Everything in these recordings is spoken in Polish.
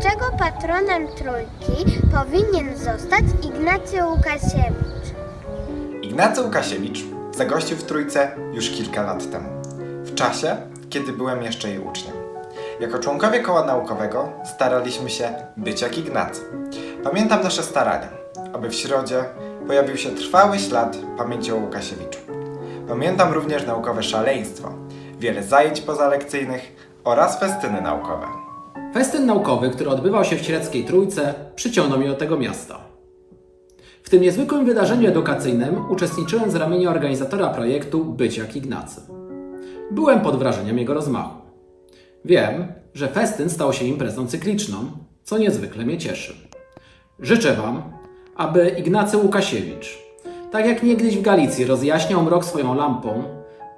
Dlaczego patronem trójki powinien zostać Ignacy Łukasiewicz? Ignacy Łukasiewicz zagościł w Trójce już kilka lat temu, w czasie, kiedy byłem jeszcze jej uczniem. Jako członkowie koła naukowego staraliśmy się być jak Ignacy. Pamiętam nasze starania, aby w środzie pojawił się trwały ślad pamięci o Łukasiewiczu. Pamiętam również naukowe szaleństwo, wiele zajęć pozalekcyjnych oraz festyny naukowe. Festyn naukowy, który odbywał się w Średzkiej Trójce, przyciągnął mnie do tego miasta. W tym niezwykłym wydarzeniu edukacyjnym uczestniczyłem z ramienia organizatora projektu Być jak Ignacy. Byłem pod wrażeniem jego rozmachu. Wiem, że festyn stał się imprezą cykliczną, co niezwykle mnie cieszy. Życzę Wam, aby Ignacy Łukasiewicz, tak jak niegdyś w Galicji rozjaśniał mrok swoją lampą,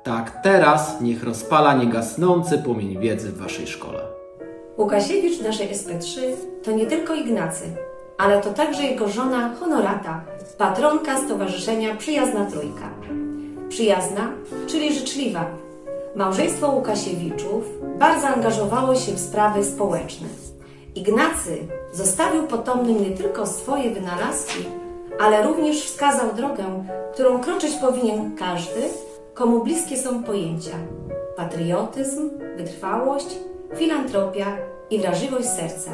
tak teraz niech rozpala niegasnący płomień wiedzy w Waszej szkole. Łukasiewicz w naszej SP3 to nie tylko Ignacy, ale to także jego żona Honorata, patronka Stowarzyszenia Przyjazna Trójka. Przyjazna, czyli życzliwa. Małżeństwo Łukasiewiczów bardzo angażowało się w sprawy społeczne. Ignacy zostawił potomnym nie tylko swoje wynalazki, ale również wskazał drogę, którą kroczyć powinien każdy, komu bliskie są pojęcia patriotyzm, wytrwałość, filantropia i wrażliwość serca.